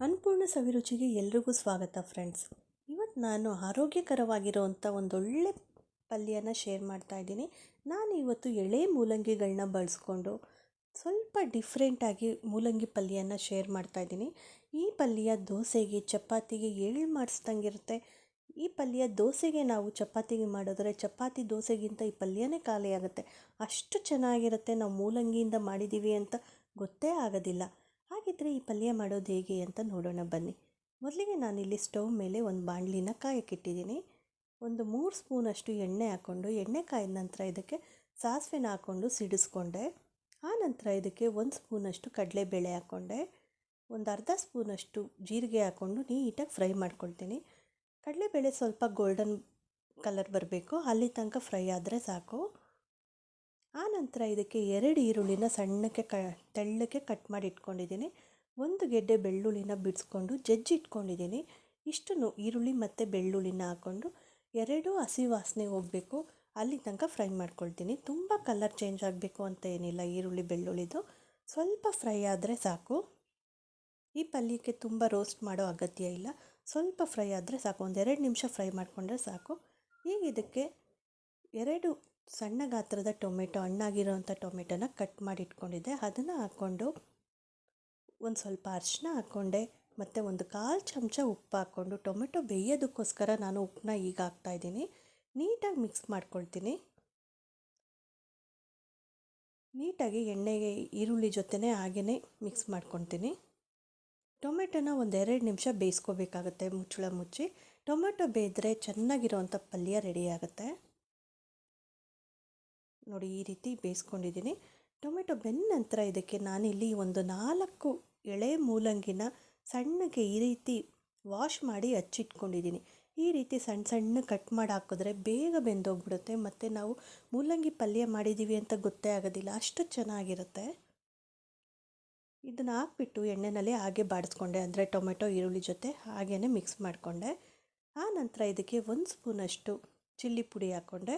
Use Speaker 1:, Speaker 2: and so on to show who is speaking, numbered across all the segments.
Speaker 1: ಅನ್ನಪೂರ್ಣ ಸವಿರುಚಿಗೆ ಎಲ್ರಿಗೂ ಸ್ವಾಗತ ಫ್ರೆಂಡ್ಸ್ ಇವತ್ತು ನಾನು ಆರೋಗ್ಯಕರವಾಗಿರೋವಂಥ ಒಂದೊಳ್ಳೆ ಪಲ್ಯನ ಶೇರ್ ಮಾಡ್ತಾ ಇದ್ದೀನಿ. ನಾನು ಇವತ್ತು ಎಳೆ ಮೂಲಂಗಿಗಳನ್ನ ಬಳಸ್ಕೊಂಡು ಸ್ವಲ್ಪ ಡಿಫ್ರೆಂಟಾಗಿ ಮೂಲಂಗಿ ಪಲ್ಯನ ಶೇರ್ ಮಾಡ್ತಾ ಇದ್ದೀನಿ. ಈ ಪಲ್ಯ ದೋಸೆಗೆ, ಚಪಾತಿಗೆ ಎಳ್ಳು ಮಾಡಿಸ್ದಂಗಿರುತ್ತೆ. ಈ ಪಲ್ಯ ದೋಸೆಗೆ ನಾವು ಚಪಾತಿಗೆ ಮಾಡಿದ್ರೆ ಚಪಾತಿ ದೋಸೆಗಿಂತ ಈ ಪಲ್ಯನೇ ಖಾಲಿ ಆಗುತ್ತೆ ಅಷ್ಟು ಚೆನ್ನಾಗಿರುತ್ತೆ ನಾವು ಮೂಲಂಗಿಯಿಂದ ಮಾಡಿದ್ದೀವಿ ಅಂತ ಗೊತ್ತೇ ಆಗೋದಿಲ್ಲ. ಹಾಗಿದ್ರೆ ಈ ಪಲ್ಯ ಮಾಡೋದು ಹೇಗೆ ಅಂತ ನೋಡೋಣ ಬನ್ನಿ. ಮೊದಲಿಗೆ ನಾನಿಲ್ಲಿ ಸ್ಟವ್ ಮೇಲೆ ಒಂದು ಬಾಣಲಿನ ಕಾಯಕ್ಕಿಟ್ಟಿದ್ದೀನಿ ಒಂದು ಮೂರು ಸ್ಪೂನಷ್ಟು ಎಣ್ಣೆ ಹಾಕ್ಕೊಂಡು, ಎಣ್ಣೆ ಕಾಯಿದ ನಂತರ ಇದಕ್ಕೆ ಸಾಸಿವೆನ ಹಾಕ್ಕೊಂಡು ಸಿಡಿಸ್ಕೊಂಡೆ. ಆ ನಂತರ ಇದಕ್ಕೆ ಒಂದು ಸ್ಪೂನಷ್ಟು ಕಡಲೆಬೇಳೆ ಹಾಕ್ಕೊಂಡೆ. ಒಂದು ಅರ್ಧ ಸ್ಪೂನಷ್ಟು ಜೀರಿಗೆ ಹಾಕ್ಕೊಂಡು ನೀಟಾಗಿ ಫ್ರೈ ಮಾಡ್ಕೊಳ್ತೀನಿ. ಕಡಲೆಬೇಳೆ ಸ್ವಲ್ಪ ಗೋಲ್ಡನ್ ಕಲರ್ ಬರಬೇಕು. ಅಲ್ಲಿ ತನಕ ಫ್ರೈ ಆದರೆ ಸಾಕು. ಆ ನಂತರ ಇದಕ್ಕೆ ಎರಡು ಈರುಳ್ಳಿನ ಸಣ್ಣಕ್ಕೆ ಕ ತೆಳ್ಳಕ್ಕೆ ಕಟ್ ಮಾಡಿ ಇಟ್ಕೊಂಡಿದ್ದೀನಿ. ಒಂದು ಗೆಡ್ಡೆ ಬೆಳ್ಳುಳ್ಳಿನ ಬಿಡಿಸ್ಕೊಂಡು ಜಜ್ಜಿ ಇಟ್ಕೊಂಡಿದ್ದೀನಿ. ಇಷ್ಟನ್ನು ಈರುಳ್ಳಿ ಮತ್ತು ಬೆಳ್ಳುಳ್ಳಿನ ಹಾಕ್ಕೊಂಡು ಎರಡು ಹಸಿ ವಾಸನೆ ಹೋಗಬೇಕು. ಅಲ್ಲಿ ತನಕ ಫ್ರೈ ಮಾಡ್ಕೊಳ್ತೀನಿ. ತುಂಬ ಕಲರ್ ಚೇಂಜ್ ಆಗಬೇಕು ಅಂತ ಏನಿಲ್ಲ ಈರುಳ್ಳಿ ಬೆಳ್ಳುಳ್ಳಿದು. ಸ್ವಲ್ಪ ಫ್ರೈ ಆದರೆ ಸಾಕು. ಈ ಪಲ್ಯಕ್ಕೆ ತುಂಬ ರೋಸ್ಟ್ ಮಾಡೋ ಅಗತ್ಯ ಇಲ್ಲ. ಸ್ವಲ್ಪ ಫ್ರೈ ಆದರೆ ಸಾಕು. ಒಂದೆರಡು ನಿಮಿಷ ಫ್ರೈ ಮಾಡಿಕೊಂಡ್ರೆ ಸಾಕು. ಈಗ ಇದಕ್ಕೆ ಎರಡು ಸಣ್ಣ ಗಾತ್ರದ ಟೊಮೆಟೊ ಹಣ್ಣಾಗಿರೋಂಥ ಟೊಮೆಟೊನ ಕಟ್ ಮಾಡಿ ಇಟ್ಕೊಂಡಿದ್ದೆ ಅದನ್ನು ಹಾಕ್ಕೊಂಡು ಒಂದು ಸ್ವಲ್ಪ ಅರಿಶಿನ ಹಾಕ್ಕೊಂಡೆ. ಮತ್ತು ಒಂದು ಕಾಲು ಚಮಚ ಉಪ್ಪು ಹಾಕ್ಕೊಂಡು, ಟೊಮೆಟೊ ಬೇಯೋದಕ್ಕೋಸ್ಕರ ನಾನು ಉಪ್ಪನ್ನ ಈಗ ಹಾಕ್ತಾಯಿದ್ದೀನಿ ನೀಟಾಗಿ ಮಿಕ್ಸ್ ಮಾಡ್ಕೊಳ್ತೀನಿ. ನೀಟಾಗಿ ಎಣ್ಣೆಗೆ, ಈರುಳ್ಳಿ ಜೊತೆನೇ ಹಾಗೆಯೇ ಮಿಕ್ಸ್ ಮಾಡ್ಕೊತೀನಿ ಟೊಮೆಟೊನ ಒಂದೆರಡು ನಿಮಿಷ ಬೇಯಿಸ್ಕೋಬೇಕಾಗತ್ತೆ, ಮುಚ್ಚಳ ಮುಚ್ಚಿ. ಟೊಮೆಟೊ ಬೇಯಿದ್ರೆ ಚೆನ್ನಾಗಿರೋವಂಥ ಪಲ್ಯ ರೆಡಿ ಆಗುತ್ತೆ. ನೋಡಿ ಈ ರೀತಿ ಬೇಯಿಸ್ಕೊಂಡಿದ್ದೀನಿ. ಟೊಮೆಟೊ ಬೆಂದ ನಂತರ ಇದಕ್ಕೆ ನಾನಿಲ್ಲಿ ಒಂದು ನಾಲ್ಕು ಎಳೆ ಮೂಲಂಗಿನ ಸಣ್ಣಗೆ ಈ ರೀತಿ ವಾಶ್ ಮಾಡಿ ಹಚ್ಚಿಟ್ಕೊಂಡಿದ್ದೀನಿ. ಈ ರೀತಿ ಸಣ್ಣ ಸಣ್ಣ ಕಟ್ ಮಾಡಿ ಹಾಕಿದ್ರೆ ಬೇಗ ಬೆಂದೋಗ್ಬಿಡುತ್ತೆ. ಮತ್ತು ನಾವು ಮೂಲಂಗಿ ಪಲ್ಯ ಮಾಡಿದ್ದೀವಿ ಅಂತ ಗೊತ್ತೇ ಆಗೋದಿಲ್ಲ. ಅಷ್ಟು ಚೆನ್ನಾಗಿರುತ್ತೆ. ಇದನ್ನು ಹಾಕ್ಬಿಟ್ಟು ಎಣ್ಣೆನಲ್ಲಿ ಹಾಗೆ ಬಾಡಿಸ್ಕೊಂಡೆ. ಅಂದರೆ ಟೊಮೆಟೊ, ಈರುಳ್ಳಿ ಜೊತೆ ಹಾಗೇ ಮಿಕ್ಸ್ ಮಾಡಿಕೊಂಡೆ. ಆ ನಂತರ ಇದಕ್ಕೆ ಒಂದು ಸ್ಪೂನಷ್ಟು ಚಿಲ್ಲಿ ಪುಡಿ ಹಾಕ್ಕೊಂಡೆ.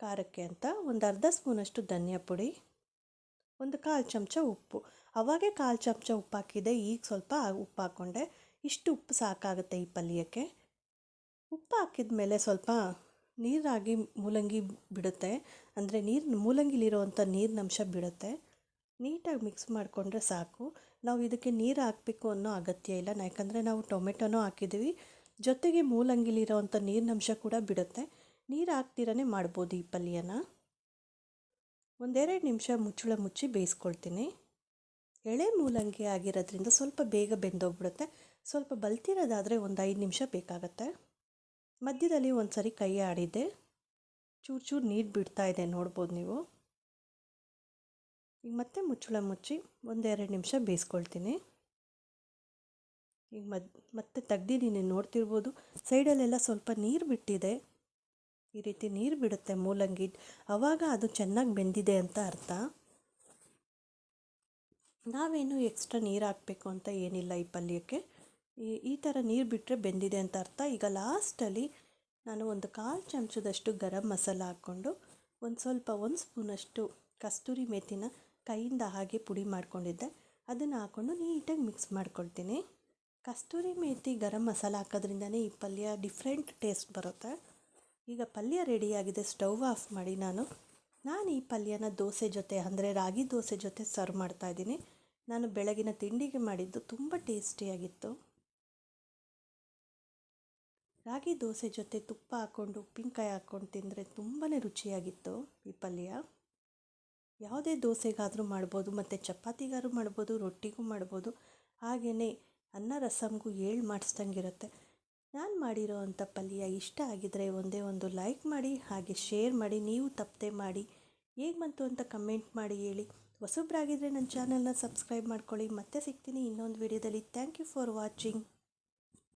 Speaker 1: ಖಾರಕ್ಕೆ ಅಂತ ಒಂದು ಅರ್ಧ ಸ್ಪೂನಷ್ಟು ಧನಿಯಾ ಪುಡಿ, ಒಂದು ಕಾಲು ಚಮಚ ಉಪ್ಪು. ಅವಾಗೇ ಕಾಲು ಚಮಚ ಉಪ್ಪು ಹಾಕಿದೆ, ಈಗ ಸ್ವಲ್ಪ ಉಪ್ಪು ಹಾಕ್ಕೊಂಡೆ ಇಷ್ಟು ಉಪ್ಪು ಸಾಕಾಗುತ್ತೆ ಈ ಪಲ್ಯಕ್ಕೆ. ಉಪ್ಪು ಹಾಕಿದ ಮೇಲೆ ಸ್ವಲ್ಪ ನೀರಾಗಿ ಮೂಲಂಗಿ ಬಿಡುತ್ತೆ. ಅಂದರೆ ನೀರು, ಮೂಲಂಗಿಲಿರುವಂಥ ನೀರಿನಂಶ ಬಿಡುತ್ತೆ. ನೀಟಾಗಿ ಮಿಕ್ಸ್ ಮಾಡಿಕೊಂಡ್ರೆ ಸಾಕು. ನಾವು ಇದಕ್ಕೆ ನೀರು ಹಾಕಬೇಕು ಅನ್ನೋ ಅಗತ್ಯ ಇಲ್ಲ. ಯಾಕಂದರೆ ನಾವು ಟೊಮೆಟೊನೂ ಹಾಕಿದ್ದೀವಿ. ಜೊತೆಗೆ ಮೂಲಂಗಿಲಿರೋವಂಥ ನೀರಿನಂಶ ಕೂಡ ಬಿಡುತ್ತೆ. ನೀರು ಹಾಕ್ತಿರೇ ಮಾಡ್ಬೋದು ಈ ಪಲ್ಯನ. ಒಂದೆರಡು ನಿಮಿಷ ಮುಚ್ಚಳ ಮುಚ್ಚಿ ಬೇಯಿಸ್ಕೊಳ್ತೀನಿ. ಎಳೆ ಮೂಲಂಗಿ ಆಗಿರೋದ್ರಿಂದ ಸ್ವಲ್ಪ ಬೇಗ ಬೆಂದೋಗ್ಬಿಡುತ್ತೆ. ಸ್ವಲ್ಪ ಬಲ್ತಿರೋದಾದರೆ ಒಂದು ಐದು ನಿಮಿಷ ಬೇಕಾಗತ್ತೆ. ಮಧ್ಯದಲ್ಲಿ ಒಂದು ಸರಿ ಕೈ ಆಡಿದ್ದೆ ಚೂರು ಚೂರು ನೀರು ಬಿಡ್ತಾ ಇದೆ, ನೋಡ್ಬೋದು ನೀವು. ಈಗ ಮತ್ತೆ ಮುಚ್ಚಳ ಮುಚ್ಚಿ ಒಂದೆರಡು ನಿಮಿಷ ಬೇಯಿಸ್ಕೊಳ್ತೀನಿ. ಈಗ ಮದ್, ಮತ್ತೆ ತೆಗ್ದಿದ್ದೀನಿ, ನೋಡ್ತಿರ್ಬೋದು. ಸೈಡಲ್ಲೆಲ್ಲ ಸ್ವಲ್ಪ ನೀರು ಬಿಟ್ಟಿದೆ. ಈ ರೀತಿ ನೀರು ಬಿಡುತ್ತೆ ಮೂಲಂಗಿ. ಆವಾಗ ಅದು ಚೆನ್ನಾಗಿ ಬೆಂದಿದೆ ಅಂತ ಅರ್ಥ. ನಾವೇನು ಎಕ್ಸ್ಟ್ರಾ ನೀರು ಹಾಕಬೇಕು ಅಂತ ಏನಿಲ್ಲ ಈ ಪಲ್ಯಕ್ಕೆ. ಈ ಈ ಥರ ನೀರು ಬಿಟ್ಟರೆ ಬೆಂದಿದೆ ಅಂತ ಅರ್ಥ. ಈಗ ಲಾಸ್ಟಲ್ಲಿ ನಾನು ಒಂದು ಕಾಲು ಚಮಚದಷ್ಟು ಗರಂ ಮಸಾಲ ಹಾಕ್ಕೊಂಡು ಒಂದು ಸ್ವಲ್ಪ ಒಂದು ಸ್ಪೂನಷ್ಟು ಕಸ್ತೂರಿ ಮೇಥಿನ ಕೈಯಿಂದ ಹಾಗೆ ಪುಡಿ ಮಾಡ್ಕೊಂಡಿದ್ದೆ. ಅದನ್ನು ಹಾಕ್ಕೊಂಡು ನೀಟಾಗಿ ಮಿಕ್ಸ್ ಮಾಡ್ಕೊಳ್ತೀನಿ. ಕಸ್ತೂರಿ ಮೇತಿ ಗರಂ ಮಸಾಲ ಹಾಕೋದ್ರಿಂದನೇ ಈ ಪಲ್ಯ ಡಿಫ್ರೆಂಟ್ ಟೇಸ್ಟ್ ಬರುತ್ತೆ. ಈಗ ಪಲ್ಯ ರೆಡಿಯಾಗಿದೆ ಸ್ಟವ್ ಆಫ್ ಮಾಡಿ ನಾನು. ನಾನು ಈ ಪಲ್ಯನ ದೋಸೆ ಜೊತೆ, ಅಂದರೆ ರಾಗಿ ದೋಸೆ ಜೊತೆ ಸರ್ವ್ ಮಾಡ್ತಾ ಇದ್ದೀನಿ. ನಾನು ಬೆಳಗಿನ ತಿಂಡಿಗೆ ಮಾಡಿದ್ದು ತುಂಬ ಟೇಸ್ಟಿಯಾಗಿತ್ತು ರಾಗಿ ದೋಸೆ ಜೊತೆ ತುಪ್ಪ ಹಾಕ್ಕೊಂಡು, ಉಪ್ಪಿನಕಾಯಿ ಹಾಕ್ಕೊಂಡು ತಿಂದರೆ ತುಂಬಾ ರುಚಿಯಾಗಿತ್ತು ಈ ಪಲ್ಯ. ಯಾವುದೇ ದೋಸೆಗಾದರೂ ಮಾಡ್ಬೋದು, ಮತ್ತು ಚಪಾತಿಗಾದ್ರೂ ಮಾಡ್ಬೋದು, ರೊಟ್ಟಿಗೂ ಮಾಡ್ಬೋದು. ಹಾಗೆಯೇ ಅನ್ನ ರಸಮ್ಗೂ ಏಳು ಮಾಡಿಸ್ದಂಗಿರುತ್ತೆ ನಾನು ಮಾಡಿರೋ ಅಂಥ ಪಲ್ಯ ಇಷ್ಟ ಆಗಿದರೆ ಒಂದೇ ಒಂದು ಲೈಕ್ ಮಾಡಿ, ಹಾಗೆ ಶೇರ್ ಮಾಡಿ, ನೀವು ತಪ್ಪದೆ ಮಾಡಿ. ಹೇಗೆ ಬಂತು ಅಂತ ಕಮೆಂಟ್ ಮಾಡಿ ಹೇಳಿ. ಹೊಸಬ್ರಾಗಿದ್ದರೆ ನನ್ನ ಚಾನಲ್ನ ಸಬ್ಸ್ಕ್ರೈಬ್ ಮಾಡ್ಕೊಳ್ಳಿ. ಮತ್ತೆ ಸಿಗ್ತೀನಿ ಇನ್ನೊಂದು ವಿಡಿಯೋದಲ್ಲಿ ಥ್ಯಾಂಕ್ ಯು ಫಾರ್ ವಾಚಿಂಗ್